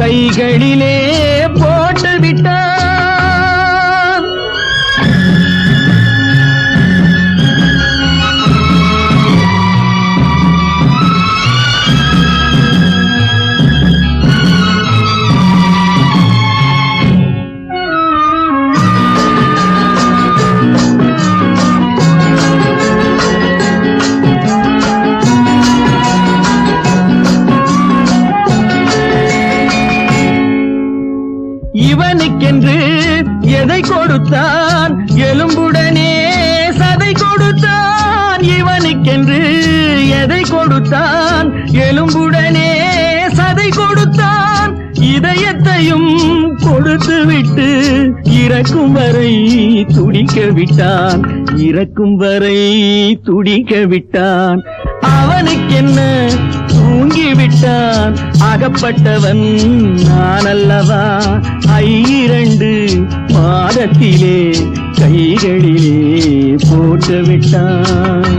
கைகளிலே போ கொடுத்தான். எலும்புடனே சதை கொடுத்தான். இவனுக்கென்று எதை கொடுத்தான்? எலும்புடனே சதை கொடுத்தான். இதயத்தையும் கொடுத்து விட்டு இறக்கும் வரை துடிக்க விட்டான். இறக்கும் வரை துடிக்க விட்டான். அவனுக்கென்ன தூங்கி விட்டான் ஆகப்பட்டவன் நான் அல்லவா ஐரண்டு மாதத்திலே கைகளிலே போட்டு விட்டான்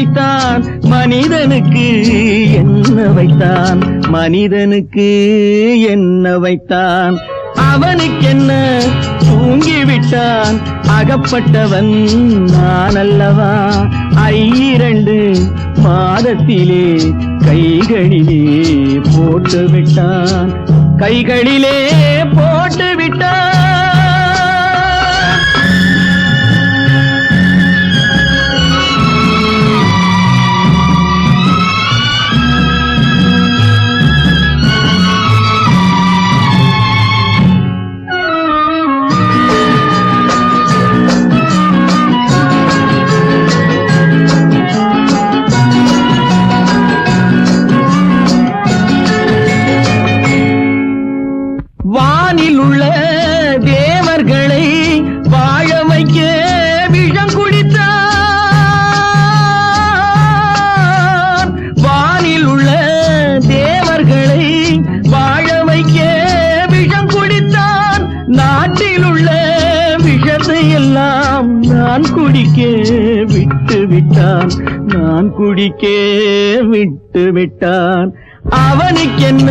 வைத்தான். மனிதனுக்கு என்ன வைத்தான்? மனிதனுக்கு என்ன வைத்தான்? அவனுக்கென்ன தூங்கிவிட்டான்? அகப்பட்டவன் நான் அல்லவா ஐரண்டு மாதத்திலே கைகளிலே போட்டு விட்டான் கைகளிலே போட்டு விட்டான் வானில் உள்ள தேவர்களை வாழ வைக்க விஷம் குடித்தார். வானில் உள்ள தேவர்களை வாழ வைக்க விஷம் குடித்தான் நாட்டில் உள்ள விஷத்தை எல்லாம் நான் குடிக்க விட்டு விட்டான். நான் குடிக்க விட்டு விட்டான். அவனுக்கென்ன